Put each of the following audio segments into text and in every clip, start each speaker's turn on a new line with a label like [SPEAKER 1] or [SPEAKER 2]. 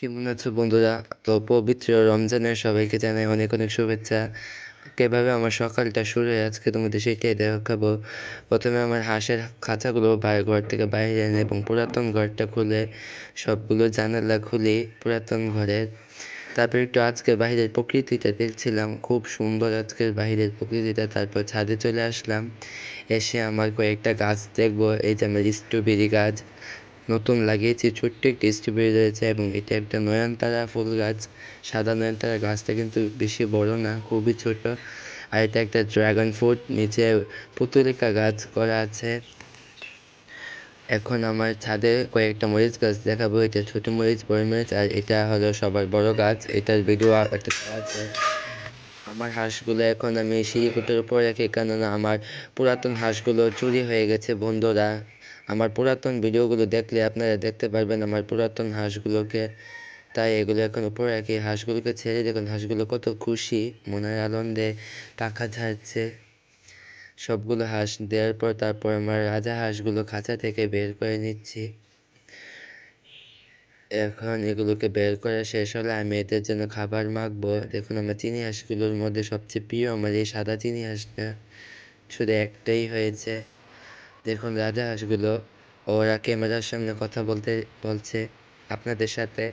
[SPEAKER 1] কেমন আছো বন্ধুরা? তো পবিত্র রমজানের সবাইকে জানাই অনেক অনেক শুভেচ্ছা। কীভাবে আমার সকালটা শুরু হয় আজকে তোমাদের সেটাই দেখাবো। প্রথমে আমার হাঁসের খাঁচাগুলো বাইরে ঘর থেকে বাইরে এনে এবং পুরাতন ঘরটা খুলে, সবগুলো জানালা খুলি পুরাতন ঘরের তারপর একটু আজকে বাইরের প্রকৃতিটা দেখছিলাম, খুব সুন্দর আজকের বাইরের প্রকৃতিটা। তারপর ছাদে চলে আসলাম, এসে আমার কয়েকটা গাছ দেখব, এই যে আমার স্ট্রবেরি গাছ। নতুন লাগিয়েছি, ছোট্ট একটি স্ট্রবেরি রয়েছে এবং এটা একটা নয়নতারা ফুল গাছ। সাদা নয়নতারা গাছটা কিন্তু বেশি বড় না, খুবই ছোট। আর এটা একটা ড্রাগন ফ্রুট নিচে পুতুলিকা গাছ করা আছে। এখন আমার ছাদে কয়েকটা মরিচ গাছ দেখাবো। এটা ছোট মরিচ, বড় মরিচ, আর এটা হলো সবার বড় গাছ। এটার ভিডিও একটা আছে। আমার হাঁসগুলো এখন আমি সিঁড়ি সিঁড়িকুটের উপর রাখি, কেননা আমার পুরাতন হাঁসগুলো চুরি হয়ে গেছে, বন্ধুরা। আমার পুরাতন ভিডিওগুলো দেখলে আপনারা দেখতে পারবেন আমার পুরাতন হাঁসগুলোকে। তাই এগুলো এখন উপরে রাখি। হাঁসগুলোকে ছেড়ে দেখুন, হাঁসগুলো কত খুশি, মনের আনন্দে পাখা ঝাড়ছে। সবগুলো হাঁস দেওয়ার পর তারপর আমার রাজা হাঁসগুলো খাঁচা থেকে বের করে নিচ্ছি। এখন এগুলোকে বের করা শেষ হলে আমি এদের জন্য খাবার মাখবো। দেখুন, আমার চিনি হাঁসগুলোর মধ্যে সবচেয়ে প্রিয় আমার এই সাদা চিনি হাঁসটা। শুধু একটাই হয়েছে। দেখুন রাজা হাঁসগুলো ওরা ক্যামেরার সামনে কথা বলতে, বলছে আপনাদের সাথে।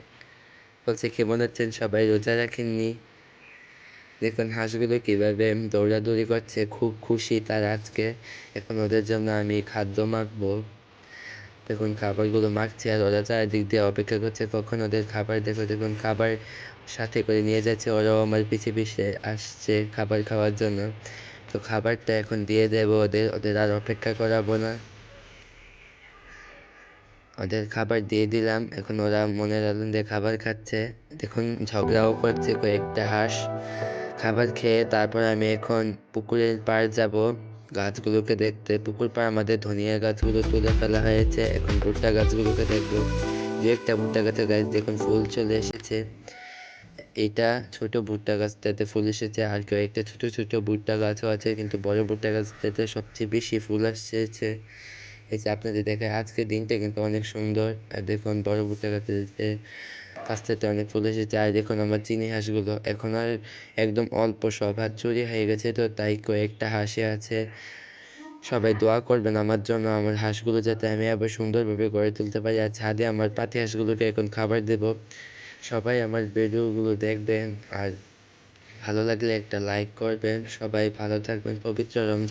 [SPEAKER 1] বলছে কেমন আছেন সবাই রোজা রাখেননি? দেখুন হাঁসগুলো কীভাবে দৌড়াদৌড়ি করছে, খুব খুশি তার আজকে। এখন ওদের জন্য আমি খাদ্য মাখবো। দেখুন খাবারগুলো মাখছে আর ওরা চারিদিক দিয়ে অপেক্ষা করছে, কখন ওদের খাবার দেখো, দেখুন খাবার সাথে করে নিয়ে যাচ্ছে, ওরাও আমার পিছে পিছে আসছে খাবার খাওয়ার জন্য। তো খাবারটা এখন দিয়ে দেবো, ওদের ওদের আর অপেক্ষা করাবো না। ওদের খাবার দিয়ে দিলাম, এখন ওরা মনের আনন্দে খাবার খাচ্ছে। দেখুন, ঝগড়াও করছে কয়েকটা হাঁস। খাবার খেয়ে তারপর আমি এখন পুকুরের পাড় যাব। গাছগুলোকে দেখতে, পুকুর পাড় আমাদের ধনিয়া গাছগুলো তুলে ফেলা হয়েছে। এখন ভুট্টা গাছগুলোকে দেখব। দু একটা ভুট্টা গাছের গাছ দেখুন, ফুল চলে এসেছে। এটা ছোট ভুট্টা গাছটাতে ফুল এসেছে, আর কয়েকটা ছোট ছোট ভুট্টা গাছও আছে, কিন্তু বড় ভুট্টা গাছটাতে সবচেয়ে বেশি ফুল আসছে। এই যে আপনাদের দেখায় আজকের দিনটা কিন্তু অনেক সুন্দর। আর দেখুন, বড় ভুট্টা গাছের কাছটাতে অনেক ফুল এসেছে। আর দেখুন আমার চিনি হাঁসগুলো এখন আর একদম অল্প সব হাত চুরি হয়ে গেছে, তো তাই কয়েকটা হাঁসে আছে। সবাই দোয়া করবেন আমার জন্য, আমার হাঁসগুলো যাতে আমি আবার সুন্দরভাবে গড়ে তুলতে পারি। আর ছাদে আমার পাতি হাঁসগুলোকে এখন খাবার দেব। সবাই আমার ভিডিওগুলো দেখবেন আর ভালো লাগলে একটা লাইক করবেন। সবাই ভালো থাকবেন, পবিত্র রমজান।